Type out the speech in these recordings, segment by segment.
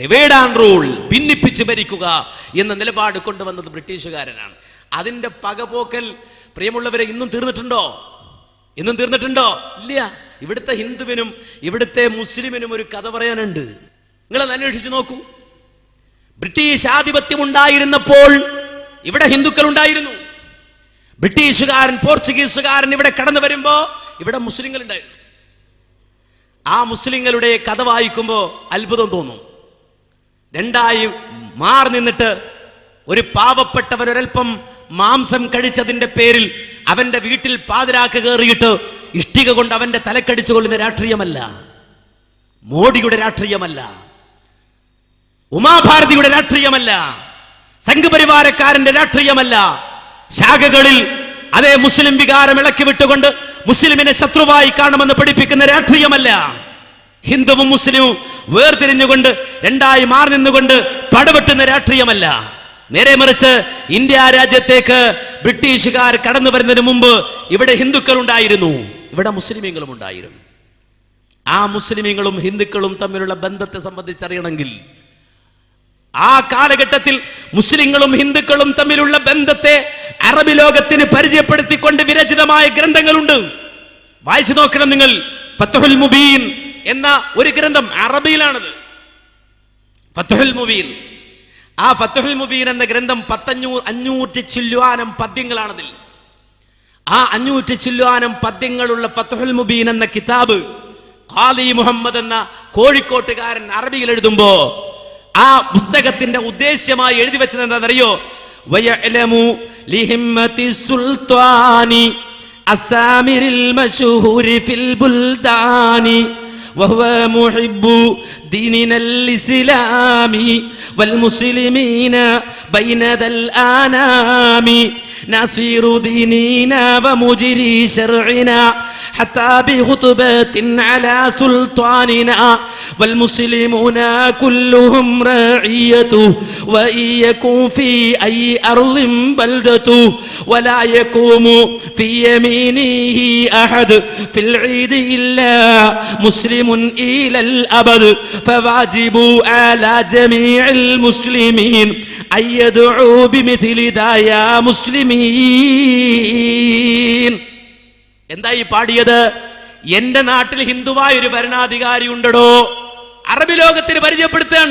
Divide and rule ഭിന്നിപ്പിച്ച് ഭരിക്കുക എന്ന നിലപാട് കൊണ്ടുവന്നത് ബ്രിട്ടീഷുകാരനാണ്. അതിന്റെ പകപോക്കൽ പ്രിയമുള്ളവരെ ഇന്നും തീർന്നിട്ടുണ്ടോ? ഇന്നും തീർന്നിട്ടുണ്ടോ? ഇല്ല. ഇവിടുത്തെ ഹിന്ദുവിനും ഇവിടുത്തെ മുസ്ലിമിനും ഒരു കഥ പറയാനുണ്ട്. നിങ്ങളത് അന്വേഷിച്ച് നോക്കൂ. ബ്രിട്ടീഷ് ആധിപത്യം ഉണ്ടായിരുന്നപ്പോൾ ഇവിടെ ഹിന്ദുക്കൾ ഉണ്ടായിരുന്നു. ബ്രിട്ടീഷുകാരൻ പോർച്ചുഗീസുകാരൻ ഇവിടെ കടന്നു വരുമ്പോ ഇവിടെ മുസ്ലിങ്ങൾ ഉണ്ടായിരുന്നു ആ മുസ്ലിങ്ങളുടെ കഥ വായിക്കുമ്പോൾ അത്ഭുതം തോന്നും. രണ്ടായി മാറി നിന്നിട്ട് ഒരു പാവപ്പെട്ടവൻ ഒരൽപ്പം മാംസം കഴിച്ചതിന്റെ പേരിൽ അവന്റെ വീട്ടിൽ പാതിരാക്ക് കയറിയിട്ട് ഇഷ്ടിക കൊണ്ട് അവന്റെ തലക്കടിച്ചു കൊള്ളുന്ന രാഷ്ട്രീയമല്ല. മോഡിയുടെ രാഷ്ട്രീയമല്ല. ഉമാഭാരതിയുടെ രാഷ്ട്രീയമല്ല. സംഘപരിവാരക്കാരന്റെ രാഷ്ട്രീയമല്ല. ശാഖകളിൽ അതേ മുസ്ലിം വികാരം ഇളക്കി വിട്ടുകൊണ്ട് മുസ്ലിമിനെ ശത്രുവായി കാണുമെന്ന് പഠിപ്പിക്കുന്ന രാഷ്ട്രീയമല്ല. ഹിന്ദുവും മുസ്ലിമും വേർതിരിഞ്ഞുകൊണ്ട് രണ്ടായി മാറി നിന്നുകൊണ്ട് പടവെട്ടുന്ന രാഷ്ട്രീയമല്ല. നേരെ മറിച്ച് ഇന്ത്യ രാജ്യത്തേക്ക് ബ്രിട്ടീഷുകാർ കടന്നു വരുന്നതിന് മുമ്പ് ഇവിടെ ഹിന്ദുക്കൾ ഉണ്ടായിരുന്നു ഇവിടെ മുസ്ലിമീങ്ങളും ഉണ്ടായിരുന്നു. ആ മുസ്ലിമീങ്ങളും ഹിന്ദുക്കളും തമ്മിലുള്ള ബന്ധത്തെ സംബന്ധിച്ചറിയണമെങ്കിൽ ആ കാലഘട്ടത്തിൽ മുസ്ലിങ്ങളും ഹിന്ദുക്കളും തമ്മിലുള്ള ബന്ധത്തെ അറബി ലോകത്തിന് പരിചയപ്പെടുത്തിക്കൊണ്ട് വിരചിതമായ ഗ്രന്ഥങ്ങളുണ്ട്. വായിച്ചു നോക്കണം നിങ്ങൾ. ഫത്തഹുൽ മുബീൻ എന്ന ഒരു ഗ്രന്ഥം അറബിയിലാണത്. ഫത്തുഹുൽ മുബീൻ. ആ ഫത്തുഹുൽ മുബീൻ എന്ന ഗ്രന്ഥം പത്തഞ്ഞൂ അഞ്ഞൂറ്റി ചില്ലുവാനം പദ്യങ്ങളാണതിൽ. ആ അഞ്ഞൂറ്റി ചില്ലുവാനം പദ്യങ്ങളുള്ള ഫത്തുഹുൽ മുബീൻ എന്ന കിതാബ് ഖാദി മുഹമ്മദ് എന്ന കോഴിക്കോട്ടുകാരൻ അറബിയിൽ എഴുതുമ്പോ ആ പുസ്തകത്തിന്റെ ഉദ്ദേശ്യമായി എഴുതി വെച്ചത് എന്താണെന്നറിയോ? സുൽത്താനി അസാമിരിൽ മഷൂരി ഫിൽ ബുൽദാനി وهو محب ديننا الإسلامي والمسلمين بين ذا الآنام نصير ديننا ومجري شرعنا حتى بخطبة على سلطاننا والمسلمون كلهم رعيته وإن يكون في أي أرض بلدته ولا يقوم في يمينه أحد في العيد إلا مسلم إلى الأبد فواجب على جميع المسلمين أن يدعوا بمثل ذا يا مسلمين എന്തായി പാടിയത്? എന്റെ നാട്ടിൽ ഹിന്ദുവായ ഒരു ഭരണാധികാരി ഉണ്ടടോ? അറബി ലോകത്തിന് പരിചയപ്പെടുത്താൻ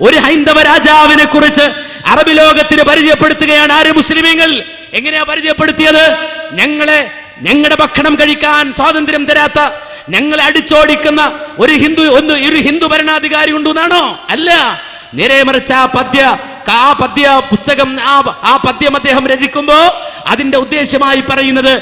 ഒരു ഹൈന്ദവ രാജാവിനെ കുറിച്ച് അറബി ലോകത്തിന് പരിചയപ്പെടുത്തുകയാണ് ആര് മുസ്ലിമീങ്ങൾ? എങ്ങനെയാ പരിചയപ്പെടുത്തിയത്? ഞങ്ങളെ ഞങ്ങളുടെ ഭക്ഷണം കഴിക്കാൻ സ്വാതന്ത്ര്യം തരാത്ത ഞങ്ങളെ അടിച്ചോടിക്കുന്ന ഒരു ഹിന്ദു ഒന്ന് ഒരു ഹിന്ദു ഭരണാധികാരി ഉണ്ടെന്നാണോ? അല്ല. നേരെ മറിച്ച് ആ പദ്യ ആ പദ്യ പുസ്തകം ആ ആ പദ്യം അദ്ദേഹം രചിക്കുമ്പോ അതിന്റെ ഉദ്ദേശമായി പറയുന്നത്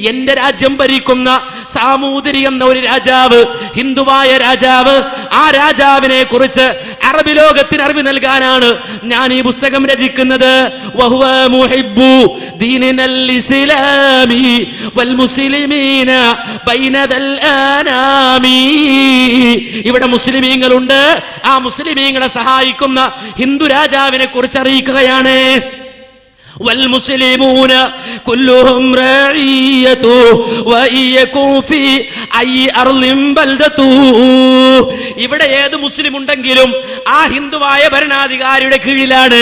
എന്റെ രാജ്യം ഭരിക്കുന്ന സാമൂതിരി എന്ന ഒരു രാജാവ് ഹിന്ദുവായ രാജാവ് ആ രാജാവിനെ കുറിച്ച് അറബി ലോകത്തിന് അറിവ് നൽകാനാണ് ഞാൻ ഈ പുസ്തകം രചിക്കുന്നത്. ഇവിടെ മുസ്ലിമീങ്ങളുണ്ട്. ആ മുസ്ലിമീങ്ങളെ സഹായിക്കുന്ന ഹിന്ദു രാജാവിനെ കുറിച്ച് അറിയിക്കുകയാണ്. والمسلمون كلهم رعيته وإن يكون في أي أرض بلدته ഇവിടെ ഏത് മുസ്ലിം ഉണ്ടെങ്കിലും ആ ഹിന്ദുവായ ഭരണാധികാരിയുടെ കീഴിലാണ്.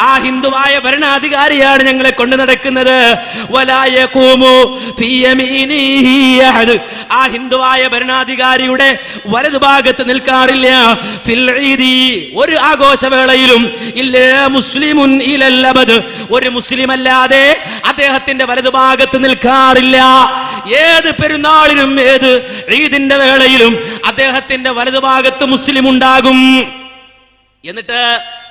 ആ ഹിന്ദുവായ ഭരണാധികാരിയാണ് ഞങ്ങളെ കൊണ്ട് നടക്കുന്നത്. ആ ഹിന്ദുവായ ഭരണാധികാരിയുടെ വലതുഭാഗത്ത് നിൽക്കാറില്ല. ഒരു ആഘോഷവേളയിലും ഇല്ല മുസ്ലിമുൻ ഇലല്ലബദ് ഒരു മുസ്ലിം അല്ലാതെ അദ്ദേഹത്തിന്റെ വലതുഭാഗത്ത് നിൽക്കാറില്ല. ഏത് പെരുന്നാളിനും ഏത് ഈദിന്റെ വേളയിലും അദ്ദേഹത്തിന്റെ വലതുഭാഗത്ത് മുസ്ലിം ഉണ്ടാകും എന്നിട്ട്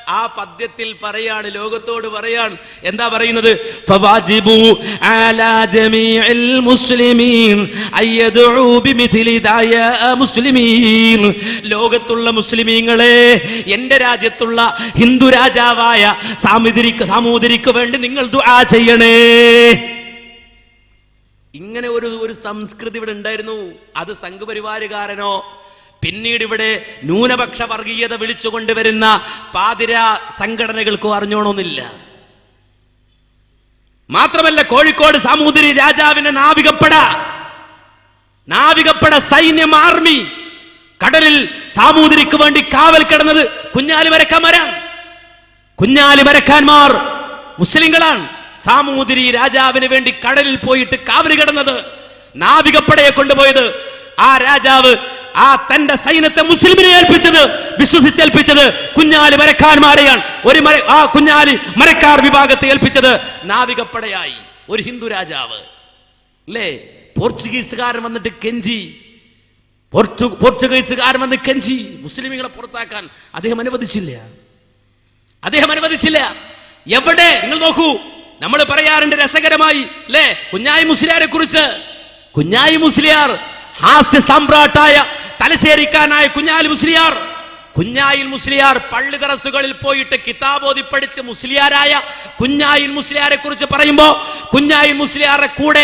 ആ പദ്യത്തിൽ പറയാണ് ലോകത്തോട് പറയാൻ എന്താ പറയുന്നത്? ലോകത്തുള്ള മുസ്ലിമീങ്ങളെ എന്റെ രാജ്യത്തുള്ള ഹിന്ദു രാജാവായ സാമൂതിരിക്ക് സാമൂതിരിക്ക് വേണ്ടി നിങ്ങൾ ദുആ ചെയ്യണേ. ഇങ്ങനെ ഒരു ഒരു സംസ്കൃതി ഇവിടെ ഉണ്ടായിരുന്നു. അത് സംഘപരിവാരുകാരനോ പിന്നീട് ഇവിടെ ന്യൂനപക്ഷ വർഗീയത വിളിച്ചു കൊണ്ടുവരുന്ന പാതിര സംഘടനകൾക്കും അറിഞ്ഞോണമെന്നില്ല മാത്രമല്ല കോഴിക്കോട് സാമൂതിരി രാജാവിനെ നാവികപ്പട നാവികപ്പട സൈന്യം ആർമി കടലിൽ സാമൂതിരിക്ക് വേണ്ടി കാവൽ കിടന്നത് കുഞ്ഞാലി വരക്കാന്മാരാണ്. കുഞ്ഞാലി വരക്കാന്മാർ മുസ്ലിങ്ങളാണ്. സാമൂതിരി രാജാവിന് വേണ്ടി കടലിൽ പോയിട്ട് കാവൽ കിടന്നത് നാവികപ്പടയെ കൊണ്ടുപോയത് ആ രാജാവ് ആ തന്റെ സൈന്യത്തെ മുസ്ലിമിനെ ഏൽപ്പിച്ചത് വിശ്വസിച്ചേൽപ്പിച്ചത് കുഞ്ഞാലി മരക്കാന്മാരെയാണ് ഒരു മര ആ കുഞ്ഞാലി മരക്കാർ വിഭാഗത്തെ ഏൽപ്പിച്ചത് നാവികപ്പടയായി ഒരു ഹിന്ദു രാജാവ്. അല്ലേ പോർച്ചുഗീസുകാരൻ വന്നിട്ട് കെഞ്ചി. പോർച്ചു പോർച്ചുഗീസുകാരൻ വന്ന് കെഞ്ചി. മുസ്ലിമുകളെ പുറത്താക്കാൻ അദ്ദേഹം അനുവദിച്ചില്ല. അദ്ദേഹം അനുവദിച്ചില്ല. എവിടെ? നിങ്ങൾ നോക്കൂ. നമ്മൾ പറയാറുണ്ട് രസകരമായി അല്ലേ കുഞ്ഞായി മുസ്ലിയാരെ കുറിച്ച് കുഞ്ഞായി മുസ്ലിയാർ ഹാസ്യ സമ്രാട്ടായ തലശ്ശേരിക്കാരനായ കുഞ്ഞാലി മുസ്ലിയാർ. കുഞ്ഞായിൽ മുസ്ലിയാർ പള്ളി തറസുകളിൽ പോയിട്ട് കിതാബോധി പഠിച്ച് മുസ്ലിയാരായ കുഞ്ഞായിൽ മുസ്ലിയാരെ കുറിച്ച് പറയുമ്പോ കുഞ്ഞായിൽ മുസ്ലിയാരുടെ കൂടെ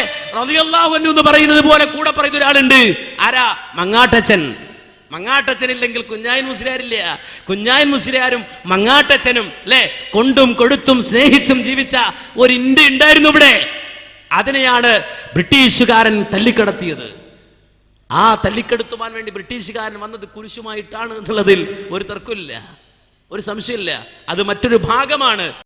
എന്ന് പറയുന്നത് പോലെ കൂടെ പറയുന്ന ഒരാളുണ്ട്. ആരാ? മങ്ങാട്ടച്ചൻ ഇല്ലെങ്കിൽ കുഞ്ഞായൻ മുസ്ലിയാരില്ല. കുഞ്ഞായൻ മുസ്ലിയാരും മങ്ങാട്ടച്ചനും അല്ലെ കൊണ്ടും കൊടുത്തും സ്നേഹിച്ചും ജീവിച്ച ഒരു ഇന്ത്യ ഉണ്ടായിരുന്നു ഇവിടെ. അതിനെയാണ് ബ്രിട്ടീഷുകാരൻ തല്ലിക്കടത്തിയത്. ആ തല്ലിക്കെടുത്തുവാൻ വേണ്ടി ബ്രിട്ടീഷുകാരൻ വന്നത് കുരിശുമായിട്ടാണ് എന്നുള്ളതിൽ ഒരു തർക്കമില്ല. ഒരു സംശയമില്ല. അത് മറ്റൊരു ഭാഗമാണ്.